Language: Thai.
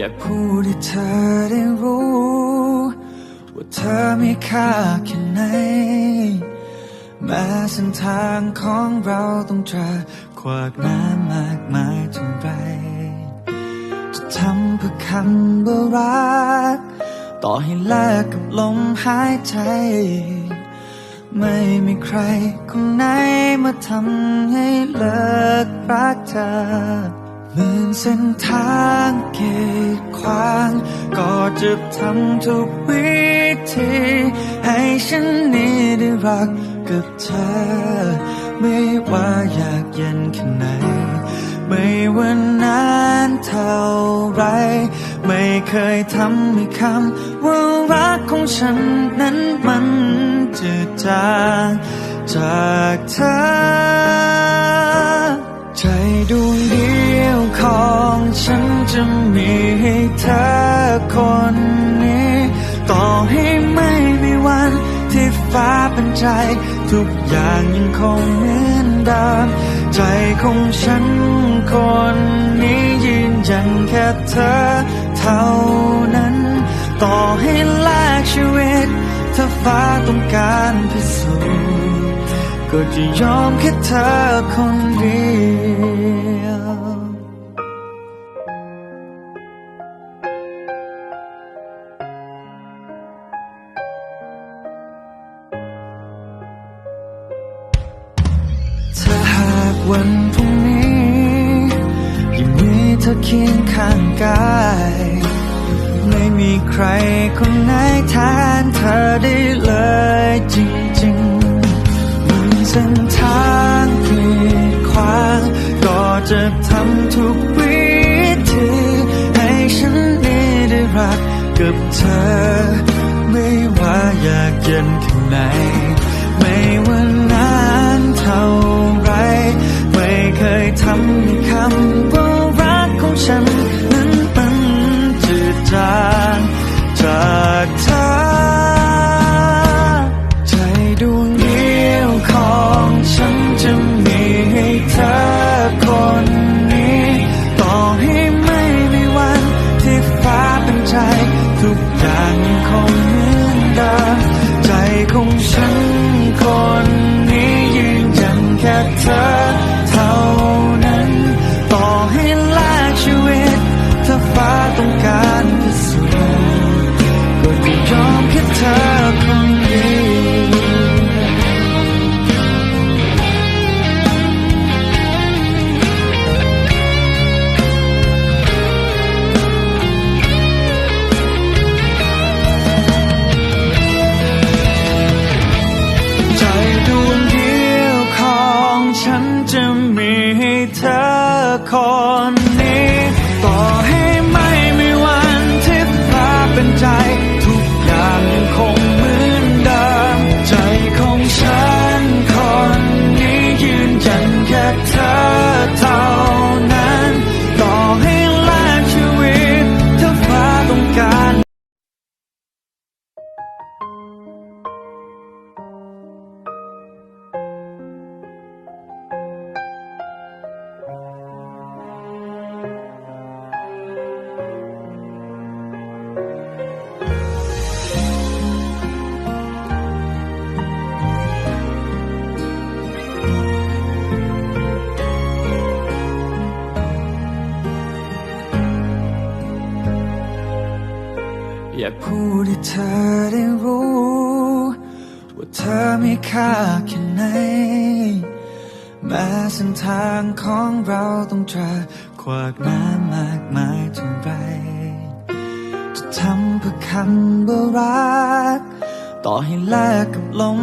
อยากพูดให้เธอได้รู้ ว่าเธอมีค่าแค่ไหน แม้เส้นทางของเราต้องเจอขวากน้ำมากมายเท่าไรจะทำเพื่อคำว่ารัก ต่อให้แลกกับลมหายใจ ไม่มีใครคนไหนมาทำให้เลิกรักเธอ หมื่นเส้นทางกีดขวาง ก็จะทำทุกวิธี ให้ฉันนี้ได้รักกับเธอ ไม่ว่าอยากเย็นแค่ไหน ไม่ว่านานเท่าไร ไม่เคยทำให้คำว่ารักของฉันนั้นมันจืดจางจากเธอ คนนี้ ต่อให้ไม่มีวัน ที่ฟ้าเป็นใจ ทุกอย่างยังคงเหมือนเดิมใจของฉันคนนี้ยืนยันแค่เธอเท่านั้น ต่อให้แลกชีวิต ถ้าฟ้าต้องการพิสูจน์ก็จะยอมแค่เธอคนเดียว วันพรุ่งนี้ยังมีเธอเคียงข้างกาย ไม่มีใครคนไหนแทนเธอได้เลยจริงๆบนเส้นทางกีดขวางก็จะทำทุกวิธีให้ฉันนี้ได้รักกับเธอ ไม่ว่าอยากเย็นแค่ไหนไม่ว่าำคำว่ารักของฉันนั้นมันจืดจางจากเธอใจดวงเดียวของฉันจะมีให้เธอคนนี้ต่อให้ไม่มีวันที่ฟ้าเป็นใจ ทุกอย่างคงเหมือนเดิมใจของฉันคนนี้ยืนยันแค่เธอ จะมีให้เธอากพูดให้เธอได้รู้ ว่าเธอมีค่าแค่ไหน แม้เส้นทางของเราต้องเจอขวากน้ำมากมายเท่าไรจะทำเพื่อคำว่ารัก ต่อให้แลกกับลม